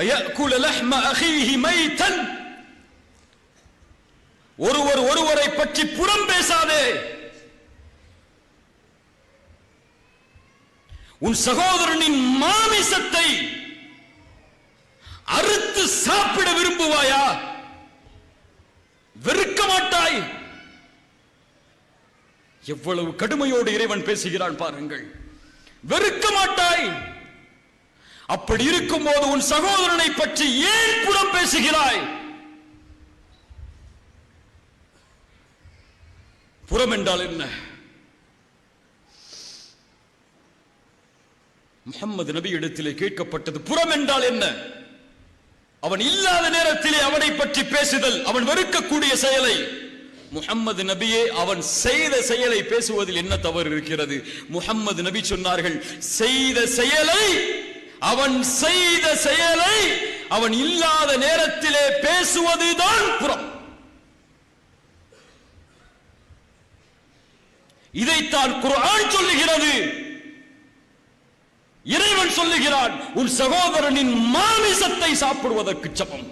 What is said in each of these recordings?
அயக்குல லஹ்ம அகிஹி மைத்தன் ஒருவர் ஒருவரை பற்றி புறம் பேசாதே. உன் சகோதரனின் மாமிசத்தை அறுத்து சாப்பிட விரும்புவாயா? வெறுக்க மாட்டாய். எவ்வளவு கடுமையோடு இறைவன் பேசுகிறான் பாருங்கள். வெறுக்க மாட்டாய். அப்படி இருக்கும்போது உன் சகோதரனை பற்றி ஏன் புறம் பேசுகிறாய்? புறம் என்றால் என்ன? முகம்மது நபி இடத்திலே கேட்கப்பட்டது புறம் என்றால் என்ன? அவன் இல்லாத நேரத்திலே அவனை பற்றி பேசுதல் அவன் வெறுக்கக்கூடிய செயலை. முகம்மது நபியே அவன் செய்த செயலை பேசுவதில் என்ன தவறு இருக்கிறது? முகம்மது நபி சொன்னார்கள் செய்த செயலை அவன் செய்த செயலை அவன் இல்லாத நேரத்திலே பேசுவதுதான் புறம். இதைத்தான் குரான் சொல்லுகிறது. இறைவன் சொல்லுகிறான் உன் சகோதரனின் மாமிசத்தை சாப்பிடுவதற்கு சமம்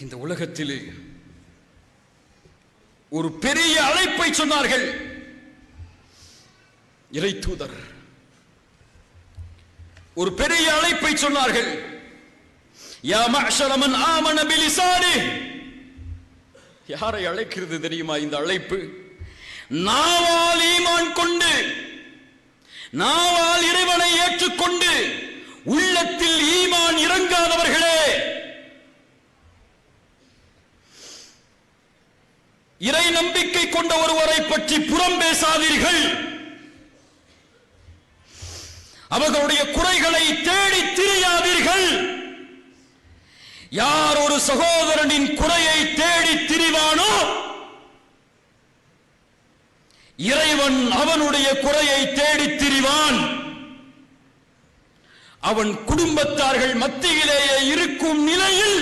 இந்த உலகத்திலே ஒரு பெரிய அழைப்பை சொன்னார்கள். இறை தூதர். ஒரு பெரிய அழைப்பை சொன்னார்கள். யா யாரை அழைக்கிறது தெரியுமா இந்த அழைப்பு? நாவால் ஈமான் கொண்டு நாவால் இறைவனை ஏற்றுக்கொண்டு உள்ளத்தில் ஈமான் இறங்காதவர்களே. இறை நம்பிக்கை கொண்ட ஒருவரை பற்றி புறம் பேசாதீர்கள். அவர்களுடைய குறைகளை தேடி திரியாதீர்கள். யார் ஒரு சகோதரனின் குறையை தேடி திரிவானோ இறைவன் அவனுடைய குறையை தேடித் திரிவான். அவன் குடும்பத்தார்கள் மத்தியிலேயே இருக்கும் நிலையில்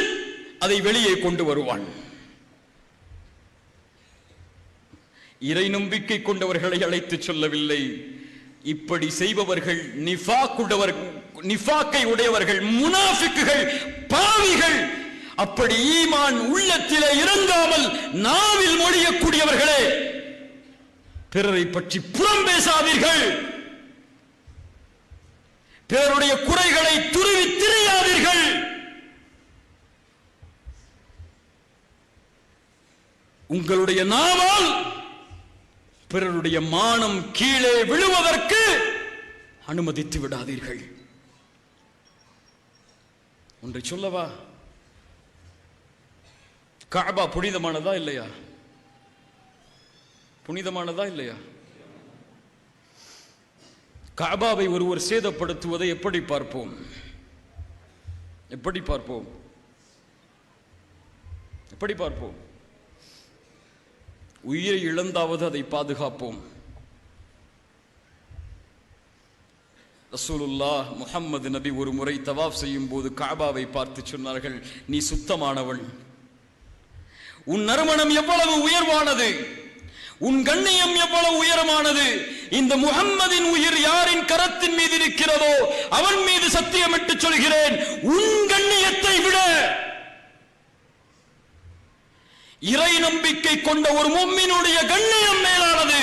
அதை வெளியே கொண்டு வருவான். இறை நம்பிக்கை கொண்டவர்களை அழைத்து சொல்லவில்லை. இப்படி செய்பவர்கள் நிஃபாக்குடவர் நிஃபாக்கை உடையவர்கள் முனாஃபிக்குகள் பாவிகள். அப்படி ஈமான் உள்ளத்திலே இறங்காமல் நாவில் மொழியக்கூடியவர்களே பிறரை பற்றி புறம் பேசாதீர்கள். பிறருடைய குறைகளை துருவி திரியாதீர்கள். உங்களுடைய நாவால் பிறருடைய மானம் கீழே விழுவதற்கு அனுமதித்து விடாதீர்கள். ஒன்றை சொல்லவா? காபா புனிதமானதா இல்லையா? புனிதமானதா இல்லையா? காபாவை ஒருவர் சேதப்படுத்துவதை எப்படி பார்ப்போம்? எப்படி பார்ப்போம்? எப்படி பார்ப்போம்? உயிரை இழந்தாவது அதை பாதுகாப்போம். ரசூலுல்லா முஹம்மது நபி ஒரு முறை தவாப் செய்யும் போது காபாவை பார்த்து சொன்னார்கள் நீ சுத்தமானவள் உன் நறுமணம் எவ்வளவு உயர்வானது? உன் கண்ணியம் எவ்வளவு உயரமானது? இந்த முகம்மதின் உயிர் யாரின் கரத்தின் மீது இருக்கிறதோ அவன் மீது சத்தியமிட்டு சொல்கிறேன். உன் கண்ணியத்தை விட இறை நம்பிக்கை கொண்ட ஒரு மும்மினுடைய கண்ணியம் மேலானது.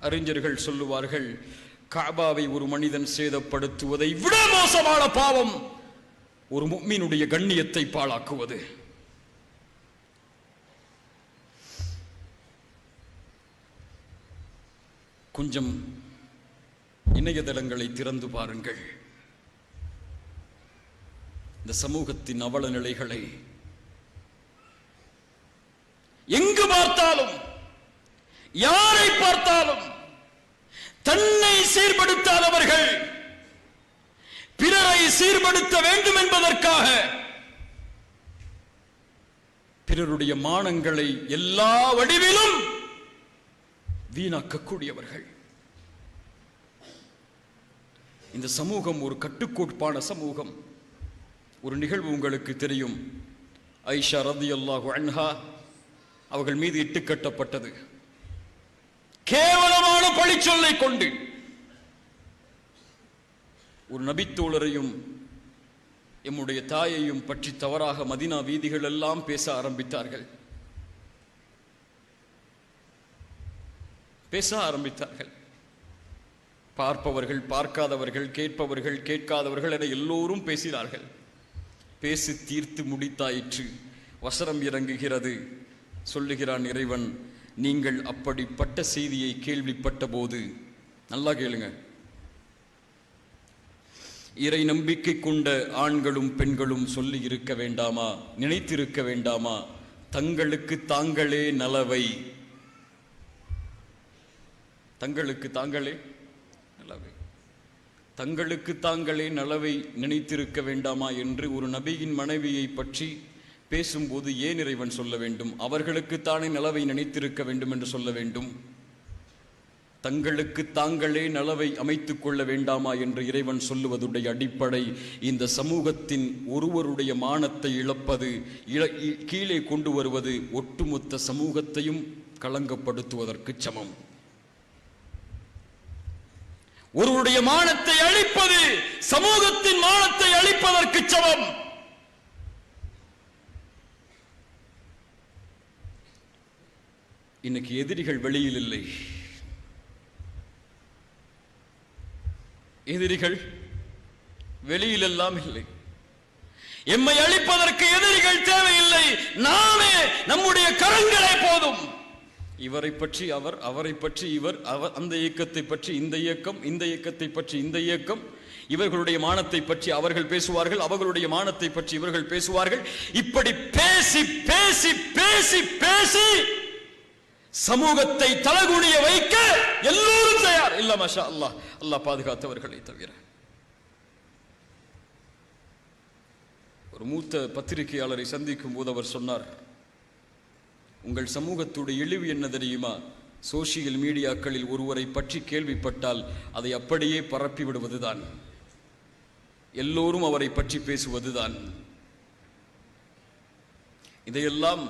அறிஞர்கள் சொல்லுவார்கள் காபாவை ஒரு மனிதன் சேதப்படுத்துவதை விட மோசமான பாவம் ஒரு மும்மினுடைய கண்ணியத்தை பாழாக்குவது. கொஞ்சம் இணையதளங்களை திறந்து பாருங்கள். இந்த சமூகத்தின் அவல நிலைகளை எங்கு பார்த்தாலும் யாரை பார்த்தாலும் தன்னை சீர்படுத்தாதவர்கள் பிறரை சீர்படுத்த வேண்டும் என்பதற்காக பிறருடைய மானங்களை எல்லா வடிவிலும் வீணாக்கக்கூடியவர்கள். இந்த சமூகம் ஒரு கட்டுக்கோட்பான சமூகம். ஒரு நிகழ்வு உங்களுக்கு தெரியும். ஐஷா ரதியல்லாஹு அன்ஹா அவர்கள் மீது இட்டு கட்டப்பட்டது. கேவலமான பழிச்சொல்லை கொண்டு ஒரு நபித்தோழரையும் எம்முடைய தாயையும் பற்றி தவறாக மதினா வீதிகள் எல்லாம் பேச ஆரம்பித்தார்கள். பேச ஆரம்பித்தார்கள். பார்ப்பவர்கள் பார்க்காதவர்கள் கேட்பவர்கள் கேட்காதவர்கள் என எல்லோரும் பேசினார்கள். பேசி தீர்த்து முடித்தாயிற்று. வசரம் இறங்குகிறது. சொல்லுகிறான் இறைவன் நீங்கள் அப்படிப்பட்ட செய்தியை கேள்விப்பட்ட போது நல்லா கேளுங்க. இறை நம்பிக்கை கொண்ட ஆண்களும் பெண்களும் சொல்லி இருக்க வேண்டாமா? நினைத்திருக்க வேண்டாமா? தங்களுக்கு தாங்களே நலவை. தங்களுக்கு தாங்களே? தங்களுக்கு தாங்களே நலவை நினைத்திருக்க வேண்டாமா என்று ஒரு நபியின் மனைவியை பற்றி பேசும்போது ஏன் இறைவன் சொல்ல வேண்டும்? அவர்களுக்கு தானே நலவை நினைத்திருக்க வேண்டும் என்று சொல்ல வேண்டும். தங்களுக்கு தாங்களே நலவை அமைத்துக் கொள்ள வேண்டாமா என்று இறைவன் சொல்லுவதுடைய அடிப்படை இந்த சமூகத்தின் ஒருவருடைய மானத்தை இழப்பது இழ- இ- கீழே கொண்டு வருவது ஒட்டுமொத்த சமூகத்தையும் களங்கப்படுத்துவதற்கு சமம். ஒருவருடைய மானத்தை அழிப்பது சமூகத்தின் மானத்தை அழிப்பதற்கு சமம். இன்னைக்கு எதிரிகள் வெளியில் இல்லை. எதிரிகள் வெளியில் எல்லாம் இல்லை. எம்மை அழிப்பதற்கு எதிரிகள் தேவையில்லை. நாமே நம்முடைய கரங்களே போதும். இவரை பற்றி அவர் அவரை பற்றி இவர் அவர் அந்த இயக்கத்தை பற்றி இந்த இயக்கம் இந்த இயக்கத்தை பற்றி இந்த இயக்கம். இவர்களுடைய மானத்தை பற்றி அவர்கள் பேசுவார்கள் அவர்களுடைய மானத்தை பற்றி இவர்கள் பேசுவார்கள். இப்படி பேசி பேசி பேசி பேசி சமூகத்தை தலகுனிய வைக்க எல்லோரும் தயார். இல்ல மஷா அல்லாஹ் அல்லாஹ் பாதுகாத்தவர்களை தவிர. ஒரு மூத்த பத்திரிகையாளரை சந்திக்கும் போது அவர் சொன்னார் உங்கள் சமூகத்துடைய இழிவு என்ன தெரியுமா? சோசியல் மீடியாக்களில் ஒருவரை பற்றி கேள்விப்பட்டால் அதை அப்படியே பரப்பி விடுவதுதான். எல்லோரும் அவரை பற்றி பேசுவதுதான். இதையெல்லாம்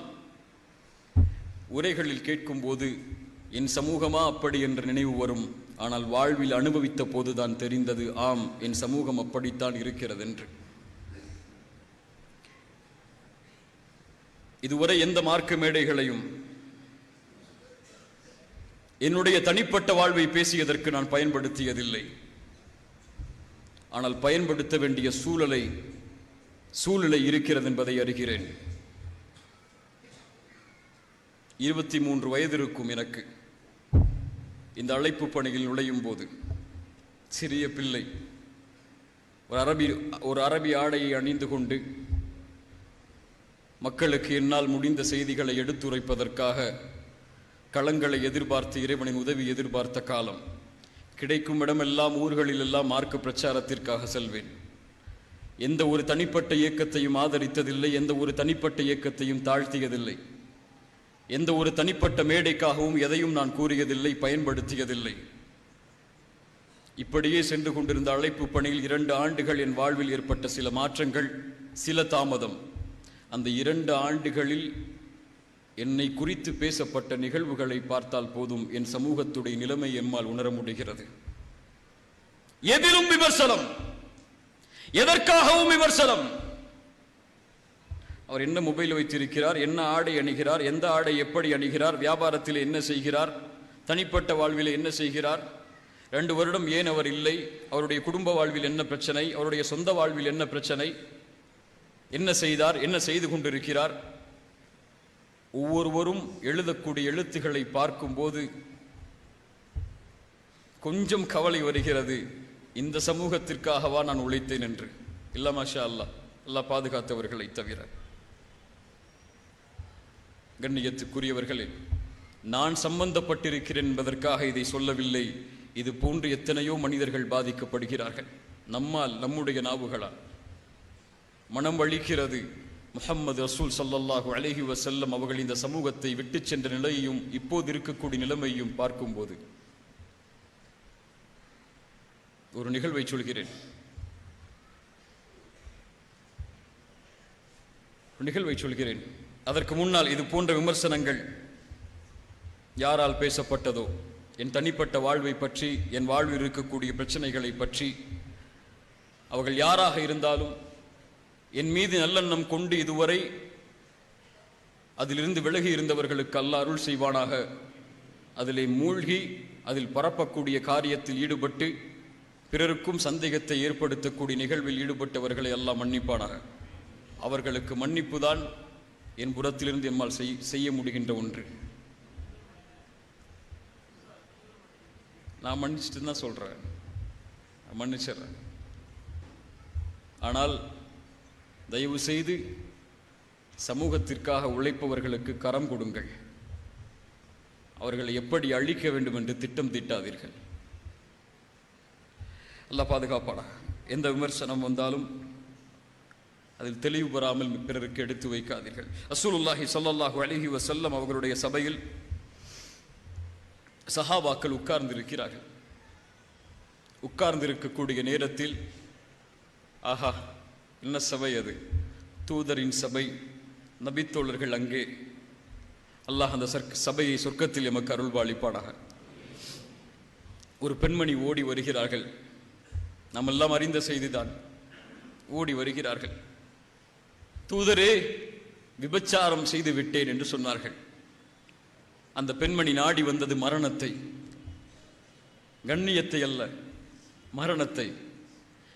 உரைகளில் கேட்கும்போது என் சமூகமா அப்படி என்ற நினைவு வரும். ஆனால் வாழ்வில் அனுபவித்த போதுதான் தெரிந்தது ஆம் என் சமூகம் அப்படித்தான் இருக்கிறது என்று இதுவரை எந்த மார்க்க மேடைகளையும் என்னுடைய தனிப்பட்ட வாழ்வை பேசியதற்கு நான் பயன்படுத்தியதில்லை. ஆனால் பயன்படுத்த வேண்டிய சூழலை சூழ்நிலை இருக்கிறது என்பதை அறிகிறேன். இருபத்தி மூன்று வயது இருக்கும் எனக்கு இந்த அழைப்பு பணியில் நுழையும் போது சிறிய பிள்ளை ஒரு அரபி ஒரு அரபி ஆடையை அணிந்து கொண்டு மக்களுக்கு என்னால் முடிந்த செய்திகளை எடுத்துரைப்பதற்காக களங்களை எதிர்பார்த்து இறைவனின் உதவி எதிர்பார்த்த காலம். கிடைக்கும் இடமெல்லாம் ஊர்களில் எல்லாம் மார்க்க பிரச்சாரத்திற்காக செல்வேன். எந்த ஒரு தனிப்பட்ட இயக்கத்தையும் ஆதரித்ததில்லை எந்த ஒரு தனிப்பட்ட இயக்கத்தையும் தாழ்த்தியதில்லை. எந்த ஒரு தனிப்பட்ட மேடைக்காகவும் எதையும் நான் கூறியதில்லை பயன்படுத்தியதில்லை. இப்படியே சென்று கொண்டிருந்த அழைப்பு பணியில் இரண்டு ஆண்டுகள் என் வாழ்வில் ஏற்பட்ட சில மாற்றங்கள் சில தாமதம். அந்த இரண்டு ஆண்டுகளில் என்னை குறித்து பேசப்பட்ட நிகழ்வுகளை பார்த்தால் போதும் என் சமூகத்துடைய நிலைமை எம்மால் உணர முடிகிறது. எதிலும் விமர்சனம். எதற்காகவும் விமர்சனம்? அவர் என்ன மொபைல் வைத்திருக்கிறார்? என்ன ஆடை அணிகிறார்? எந்த ஆடை எப்படி அணிகிறார்? வியாபாரத்தில் என்ன செய்கிறார்? தனிப்பட்ட வாழ்வில் என்ன செய்கிறார்? ரெண்டு வருடம் ஏன் அவர் இல்லை? அவருடைய குடும்ப வாழ்வில் என்ன பிரச்சனை? அவருடைய சொந்த வாழ்வில் என்ன பிரச்சனை? என்ன செய்தார்? என்ன செய்து கொண்டிருக்கிறார்? ஒவ்வொருவரும் எழுதக்கூடிய எழுத்துக்களை பார்க்கும்போது கொஞ்சம் கவலை வருகிறது. இந்த சமூகத்திற்காகவா நான் உழைத்தேன் என்று. இல்லை மாஷா அல்லாஹ் அல்லாஹ் பாதுகாத்தவர்களை தவிர. கண்ணியத்துக்குரியவர்களே நான் சம்பந்தப்பட்டிருக்கிறேன் என்பதற்காக இதை சொல்லவில்லை. இது போன்று எத்தனையோ மனிதர்கள் பாதிக்கப்படுகிறார்கள். நம்மால் நம்முடைய நாவுகளால். மனம் வலிக்கிறது. முஹம்மது ரசூல் சல்லல்லாஹு அலஹி வசல்லம் அவர்கள் இந்த சமூகத்தை விட்டுச் சென்ற நிலையையும் இப்போது இருக்கக்கூடிய நிலைமையும் பார்க்கும்போது ஒரு நிகழ்வை சொல்கிறேன். ஒரு நிகழ்வை சொல்கிறேன். அதற்கு முன்னால் இது போன்ற விமர்சனங்கள் யாரால் பேசப்பட்டதோ என் தனிப்பட்ட வாழ்வை பற்றி என் வாழ்வில் இருக்கக்கூடிய பிரச்சனைகளை பற்றி அவர்கள் யாராக இருந்தாலும் என் மீது நல்லெண்ணம் கொண்டு இதுவரை அதிலிருந்து விலகி இருந்தவர்களுக்கு அல்ல அருள் செய்வானாக. அதிலே மூழ்கி அதில் பரப்பக்கூடிய காரியத்தில் ஈடுபட்டு பிறருக்கும் சந்தேகத்தை ஏற்படுத்தக்கூடிய நிகழ்வில் ஈடுபட்டவர்களை எல்லாம் மன்னிப்பானாக. அவர்களுக்கு மன்னிப்பு தான் என் புறத்திலிருந்து என்னால் செய் செய்ய முடிகின்ற ஒன்று. நான் மன்னிச்சுட்டு தான் சொல்கிறேன் நான் மன்னிச்சிடுறேன். ஆனால் தயவு செய்து சமூகத்திற்காக உழைப்பவர்களுக்கு கரம் கொடுங்கள். அவர்களை எப்படி அழிக்க வேண்டும் என்று திட்டம் தீட்டாதீர்கள். அல்ல பாதுகாப்பாடா எந்த விமர்சனம் வந்தாலும் அதில் தெளிவு பெறாமல் பிறருக்கு எடுத்து வைக்காதீர்கள். அசூலுல்லாஹி சல்லாஹூ அலைஹி வசல்லம் அவர்களுடைய சபையில் சஹாபாக்கள் உட்கார்ந்திருக்கிறார்கள். உட்கார்ந்திருக்கக்கூடிய நேரத்தில் ஆஹா என்ன சபை அது? தூதரின் சபை நபித்தோழர்கள் அங்கே. அல்லாஹ் அந்த சர்க் சபையை சொர்க்கத்தில் எமக்கு அருள்வாளிப்பாடாக ஒரு பெண்மணி ஓடி வருகிறார்கள். நாம் எல்லாம் அறிந்த செய்திதான். ஓடி வருகிறார்கள். தூதரே விபச்சாரம் செய்து விட்டேன் என்று சொன்னார்கள். அந்த பெண்மணி நாடி வந்தது மரணத்தை. கண்ணியத்தை அல்ல மரணத்தை.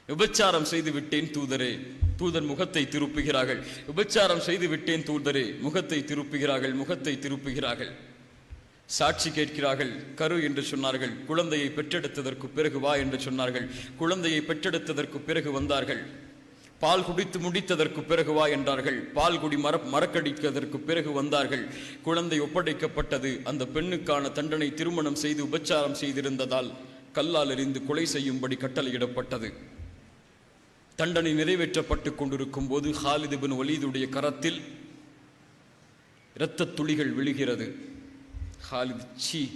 விபச்சாரம் செய்து விட்டேன் தூதரே. தூதர் முகத்தை திருப்புகிறார்கள். விபச்சாரம் செய்து விட்டேன் தூதரே. முகத்தை திருப்புகிறார்கள் முகத்தை திருப்புகிறார்கள். சாட்சி கேட்கிறார்கள் கரு என்று சொன்னார்கள். குழந்தையை பெற்றெடுத்ததற்கு பிறகு வா என்று சொன்னார்கள். குழந்தையை பெற்றெடுத்ததற்கு பிறகு வந்தார்கள். பால் குடித்து முடித்ததற்கு பிறகு வா என்றார்கள். பால் குடி மர மறக்கடித்ததற்கு பிறகு வந்தார்கள். குழந்தை ஒப்படைக்கப்பட்டது. அந்த பெண்ணுக்கான தண்டனை திருமணம் செய்து உபச்சாரம் செய்திருந்ததால் கல்லால் எறிந்து கொலை செய்யும்படி கட்டளையிடப்பட்டது. தண்டனை நிறைவேற்றப்பட்டுக் கொண்டிருக்கும் போது ஹாலிதுபின் ஒலீதுடைய கரத்தில் இரத்த துளிகள் விழுகிறது. ஹாலித் சீ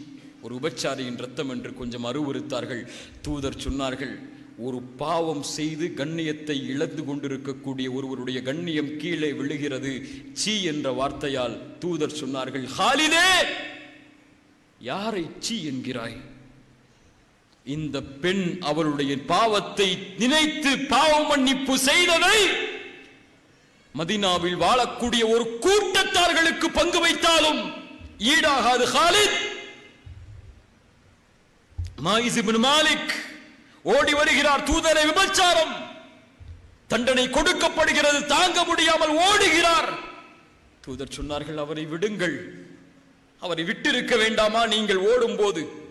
ஒரு உபச்சாரியின் ரத்தம் என்று கொஞ்சம் அருவருத்தார்கள். தூதர் சொன்னார்கள் ஒரு பாவம் செய்து கண்ணியத்தை இழந்து கொண்டிருக்கக்கூடிய ஒருவருடைய கண்ணியம் கீழே விழுகிறது. சீ என்ற வார்த்தையால் தூதர் சொன்னார்கள் ஹாலிதே யாரை சீ என்கிறாய்? இந்த பெண் அவளுடைய பாவத்தை நினைத்து பாவ மன்னிப்பு செய்ததை மதினாவில் வாழக்கூடிய ஒரு கூட்டத்தார்களுக்கு பங்கு வைத்தாலும் ஈடாகாது ஹாலித். மாயிஸ் மாலிக் ஓடி வருகிறார் தூதரை விபச்சாரம். தண்டனை கொடுக்கப்படுகிறது தாங்க முடியாமல் ஓடுகிறார். தூதர் சொன்னார்கள் அவரை விடுங்கள். அவரை விட்டிருக்க வேண்டாமா? நீங்கள் ஓடும் போது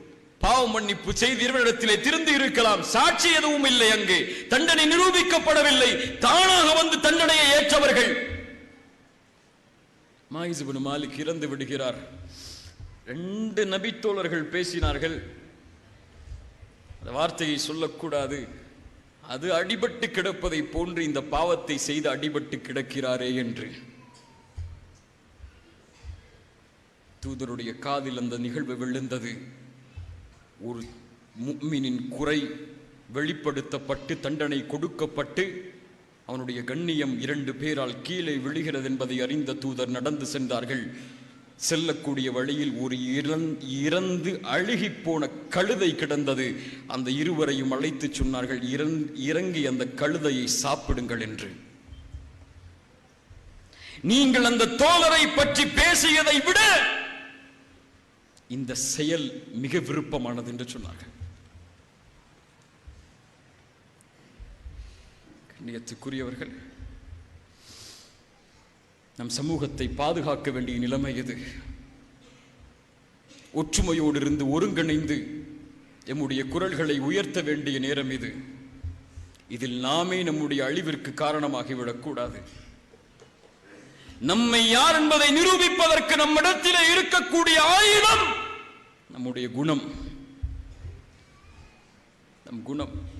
பாவ மன்னிப்பு செய்தீர்களிடத்திலே திருந்து இருக்கலாம். சாட்சி எதுவும் இல்லை அங்கு. தண்டனை நிரூபிக்கப்படவில்லை. தானாக வந்து தண்டனையை ஏற்றவர்கள். மாயிசுபின் மாலிக் இறந்து விடுகிறார். ரெண்டு நபித்தோழர்கள் பேசினார்கள். அந்த வார்த்தையை சொல்லக்கூடாது. அது அடிபட்டு கிடப்பதை போன்று இந்த பாவத்தை செய்து அடிபட்டு கிடக்கிறாரே என்று. தூதருடைய காதில் அந்த நிகழ்வு விழுந்தது. ஒரு முக்மினின் குறை வெளிப்படுத்தப்பட்டு தண்டனை கொடுக்கப்பட்டு அவனுடைய கண்ணியம் இரண்டு பேரால் கீழே விழுகிறது என்பதை அறிந்த தூதர் நடந்து சென்றார்கள். செல்லக்கூடிய வழியில் ஒரு இறந் இறந்து அழுகி போன கழுதை கிடந்தது. அந்த இருவரையும் அழைத்து சொன்னார்கள் இறங்கி அந்த கழுதையை சாப்பிடுங்கள் என்று. நீங்கள் அந்த தோழரை பற்றி பேசியதை விட! இந்த செயல் மிக விருப்பமானது என்று சொன்னார்கள் கண்ணியத்துக்குரியவர்கள் நம் சமூகத்தை பாதுகாக்க வேண்டிய நிலைமை எது? ஒற்றுமையோடு இருந்து ஒருங்கிணைந்து எம்முடைய குரல்களை உயர்த்த வேண்டிய நேரம் இது இதில் நாமே நம்முடைய அழிவிற்கு காரணமாகிவிடக்கூடாது. நம்மை யார் என்பதை நிரூபிப்பதற்கு நம்மிடத்தில் இருக்கக்கூடிய ஆயுதம் நம்முடைய குணம். நம் குணம்.